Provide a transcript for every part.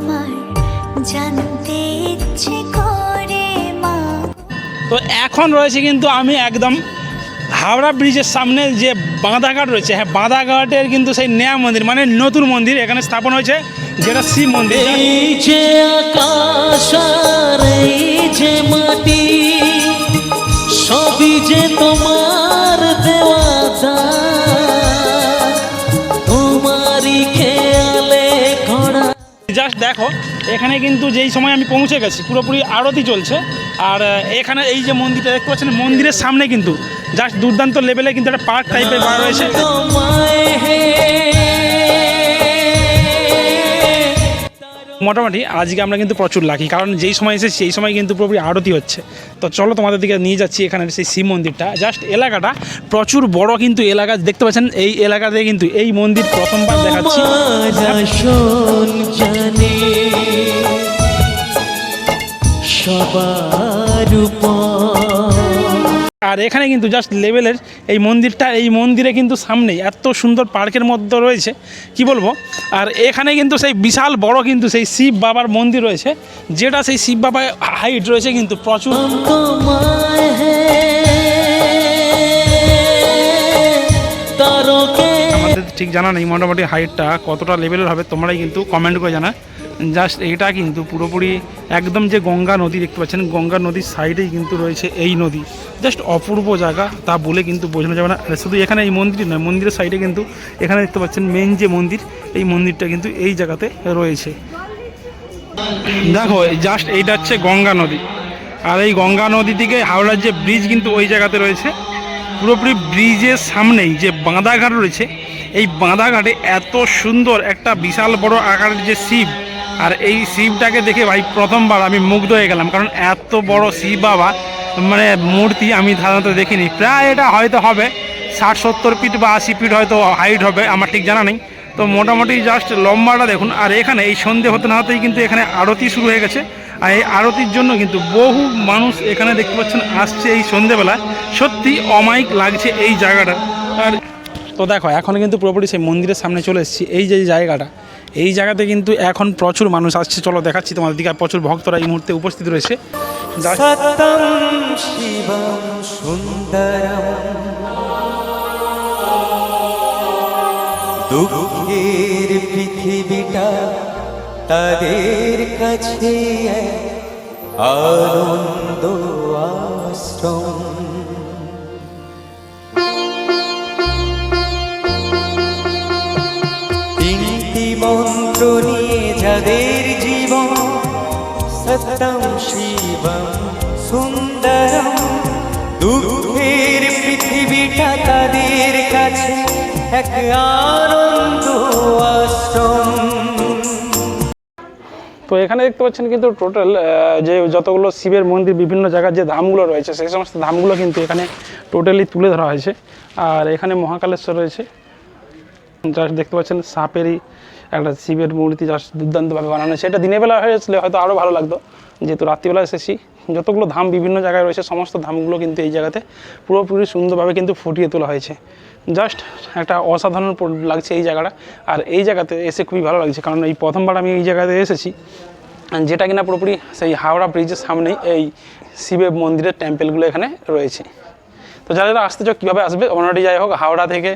আমার জানতে ইচ্ছে করে মা। তো এখন রয়েছে কিন্তু আমি একদম হাওড়া ব্রিজের সামনে যে বাঁধাঘাট রয়েছে হ্যাঁ বাঁধাঘাটের কিন্তু সেই নয়া মন্দির মানে নতুন মন্দির এখানে স্থাপন হয়েছে যেটা শিব মন্দির। এই যে আকাশ এই যে মাটি সবই যে তোমার জাস্ট দেখো, এখানে কিন্তু যেই সময় আমি পৌঁছে গেছি, পুরোপুরি আরতি চলছে। আর এখানে এই যে মন্দিরটা দেখতে পাচ্ছেন, মন্দিরের সামনে কিন্তু জাস্ট দুর্দান্ত লেভেলে কিন্তু একটা পার্ক টাইপের বার রয়েছে। মোটামুটি আজকে আমরা কিন্তু প্রচুর লাকি কারণ যেই সময় এসেছি সেই সময় কিন্তু পুরোপুরি আরতি হচ্ছে। তো চলো তোমাদের দিকে নিয়ে যাচ্ছি এখানে সেই শিব মন্দিরটা। জাস্ট এলাকাটা, প্রচুর বড় কিন্তু এলাকা, দেখতে পাচ্ছেন এই এলাকাতে কিন্তু এই মন্দির প্রথমবার দেখাচ্ছি। সবার আর এখানে কিন্তু জাস্ট লেভেলের এই মন্দিরটা এই মন্দিরে কিন্তু সামনেই এত সুন্দর পার্কের মধ্যে রয়েছে কি বলব? আর এখানে কিন্তু সেই বিশাল বড় কিন্তু সেই শিব বাবার মন্দির রয়েছে যেটা সেই শিব বাবার হাইট রয়েছে কিন্তু প্রচুর। আমাদের ঠিক জানা নেই মোটামুটি হাইটটা কতটা লেভেলের হবে তোমরাই কিন্তু কমেন্ট করে জানা জাস্ট এটা কিন্তু পুরোপুরি একদম যে গঙ্গা নদী দেখতে পাচ্ছেন, গঙ্গা নদীর সাইডেই কিন্তু রয়েছে এই নদী। জাস্ট অপূর্ব জায়গা, তা বলে কিন্তু বোঝানো যাবে না। শুধু এখানে এই মন্দির নয়, মন্দিরের সাইডে কিন্তু এখানে দেখতে পাচ্ছেন মেন যে মন্দির, এই মন্দিরটা কিন্তু এই জায়গাতে রয়েছে। দেখো, জাস্ট এইটা হচ্ছে গঙ্গা নদী। আর এই গঙ্গা নদী থেকে হাওড়ার যে ব্রিজ কিন্তু ওই জায়গাতে রয়েছে। পুরোপুরি ব্রিজের সামনেই যে বাঁধাঘাট রয়েছে, এই বাঁধাঘাটে এত সুন্দর একটা বিশাল বড় আকারের যে শিব আর এই শিবটাকে দেখে ভাই প্রথমবার আমি মুগ্ধ হয়ে গেলাম, কারণ এত বড় শিব বাবা মানে মূর্তি আমি সাধারণত দেখিনি। প্রায় এটা হয়তো হবে, ষাট সত্তর ফিট বা আশি ফিট হয়তো হাইট হবে, আমার ঠিক জানা নেই। তো মোটামুটি জাস্ট লম্বাটা দেখুন, আর এখানে এই সন্ধে হতে না হতেই কিন্তু এখানে আরতি শুরু হয়ে গেছে। আর এই আরতির জন্য কিন্তু বহু মানুষ এখানে দেখতে পাচ্ছেন, আসছে এই সন্ধেবেলা। সত্যি অমায়িক লাগছে এই জায়গাটা। আর তো দেখো, এখন কিন্তু পুরোপুরি সেই মন্দিরের সামনে চলে এসেছি। এই যে জায়গাটা এই জায়গাতে কিন্তু এখন প্রচুর মানুষ আসছে। চলো দেখাচ্ছি তোমাদের দিকে। প্রচুর ভক্তরা এই মুহূর্তে উপস্থিত রয়েছে। দুঃখের পৃথিবীটা তাদের কাছে আনন্দ আশ্রম। যাদের জীবন সত্যম শিবম সুন্দরম। দুঃখের পৃথিবীটা তাদের কাছে এক আনন্দ তো এখানে দেখতে পাচ্ছেন কিন্তু টোটাল যে যতগুলো শিবের মন্দির, বিভিন্ন জায়গার যে ধামগুলো রয়েছে, সেই সমস্ত ধামগুলো কিন্তু এখানে টোটালি তুলে ধরা হয়েছে। আর এখানে মহাকালেশ্বর রয়েছে। জাস্ট দেখতে পাচ্ছেন সাপেরই একটা শিবের মূর্তি জাস্ট দুর্দান্তভাবে বানানো, সেটা দিনের বেলা হয়েছিল, হয়তো আরও ভালো লাগতো। যেহেতু রাত্রিবেলা এসেছি, যতগুলো ধাম বিভিন্ন জায়গায় রয়েছে, সমস্ত ধামগুলো কিন্তু এই জায়গাতে পুরোপুরি সুন্দরভাবে কিন্তু ফুটিয়ে তোলা হয়েছে। জাস্ট একটা অসাধারণ লাগছে এই জায়গাটা, আর এই জায়গাতে এসে খুবই ভালো লাগছে, কারণ এই প্রথমবার আমি এই জায়গাতে এসেছি, যেটা কিনা পুরোপুরি সেই হাওড়া ব্রিজের সামনেই এই শিবের মন্দিরের টেম্পেলগুলো এখানে রয়েছে। তো যারা যারা আসতে চাও কীভাবে আসবে? অন্যটি যাই হোক হাওড়া থেকে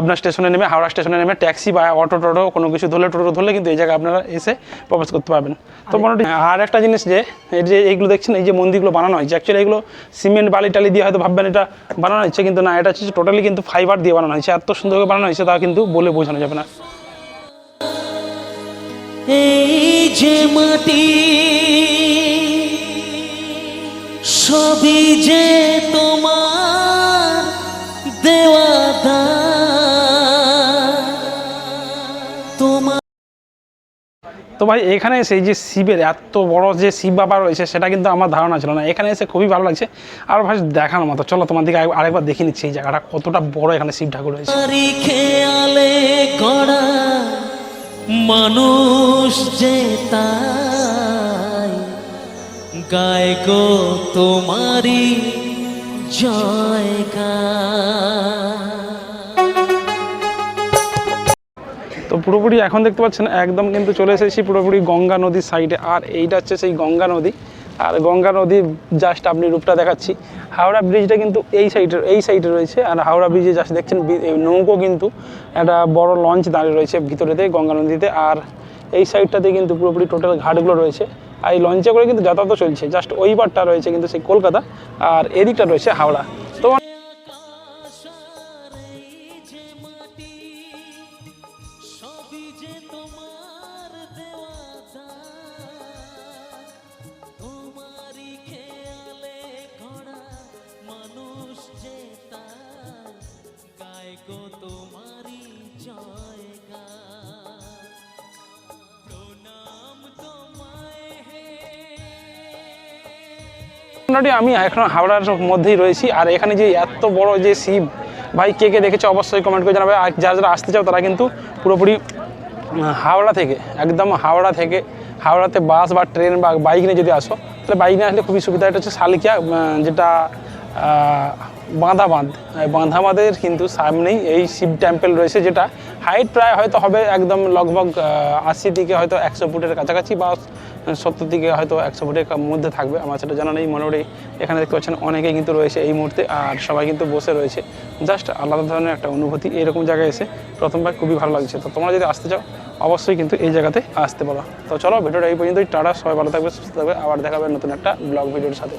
আপনার স্টেশনে নেমে হাওড়া স্টেশনে নেমে ট্যাক্সি বা অটো টোটো কোনো কিছু ধরলে টোটো ধরলে কিন্তু এই জায়গায় আপনারা এসে প্রবেশ করতে পারবেন। তো মোটামুটি আর একটা জিনিস যে এই যে এইগুলো দেখছেন এই যে মন্দিরগুলো বানানো হয়েছে অ্যাকচুয়ালি এগুলো সিমেন্ট বালি টালি দিয়ে হয়তো ভাববেন এটা বানানো হয়েছে কিন্তু না এটা হচ্ছে টোটালি কিন্তু ফাইবার দিয়ে বানানো হয়েছে। এত সুন্দর করে বানানো হয়েছে তা কিন্তু বলে বোঝানো যাবে না। এই যে মাটি সবই যে তোমার দেওয়া। তোমার তো ভাই এখানে এসে এই যে শিবের এত বড় যে শিব বাবা রয়েছে সেটা কিন্তু আমার ধারণা ছিল না। এখানে এসে খুবই ভালো লাগছে। আর ভাই দেখার মতো। চলো তোমার দিকে আরেক- আরেকবার দেখে নিচ্ছি এই জায়গাটা কতটা বড় এখানে শিব ঠাকুর রয়েছে। মানুষ যে গায় গো তোমারই জয়গা। তো পুরোপুরি এখন দেখতে পাচ্ছেন, একদম কিন্তু চলে এসেছি পুরোপুরি গঙ্গা নদীর সাইডে আর এইটা হচ্ছে সেই গঙ্গা নদী। আর গঙ্গা নদী জাস্ট আপনি রূপটা দেখাচ্ছি। হাওড়া ব্রিজটা কিন্তু এই সাইডে এই সাইডে রয়েছে। আর হাওড়া ব্রিজে জাস্ট দেখছেন নৌকো কিন্তু একটা বড় লঞ্চ দাঁড়িয়ে রয়েছে ভিতরেতে, গঙ্গা নদীতে। আর এই সাইডটাতে কিন্তু পুরোপুরি টোটাল ঘাটগুলো রয়েছে। আর এই লঞ্চে করে কিন্তু যাতায়াত চলছে। জাস্ট ওই পারটা রয়েছে কিন্তু সেই কলকাতা, আর এদিকটা রয়েছে হাওড়া। তো মোটামুটি আমি এখন হাওড়ার মধ্যেই রয়েছি। আর এখানে যে এত বড় যে শিব, ভাই কে কে দেখেছে অবশ্যই কমেন্ট করে জানাবে। আর যারা যারা আসতে চাও, তারা কিন্তু পুরোপুরি হাওড়া থেকে, একদম হাওড়া থেকে, হাওড়াতে বাস বা ট্রেন বা বাইক নিয়ে যদি আসো, তাহলে বাইক নিয়ে আসলে খুবই সুবিধা। এটা হচ্ছে শালিকিয়া যেটা বাঁধা বাঁধ বাঁধা বাঁধের কিন্তু সামনেই এই শিব টেম্পল রয়েছে, যেটা হাইট প্রায় হয়তো হবে একদম লগভগ আশি থেকে হয়তো একশো ফুটের কাছাকাছি বা সত্তর থেকে হয়তো একশো ফুটের মধ্যে থাকবে। আমার সেটা জানা নেই, মনে মোটামুটি এখানে দেখতে পাচ্ছেন অনেকেই কিন্তু রয়েছে এই মুহূর্তে, আর সবাই কিন্তু বসে রয়েছে। জাস্ট আলাদা ধরনের একটা অনুভূতি এরকম জায়গায় এসে প্রথমবার খুবই ভালো লাগছে। তো তোমরা যদি আসতে চাও, অবশ্যই কিন্তু এই জায়গাতে আসতে পারো। তো চলো, ভিডিওটা এই পর্যন্তই, টাটা, সবাই ভালো থাকবে, সুস্থ থাকবে, আবার দেখাবে নতুন একটা ব্লগ ভিডিওর সাথে।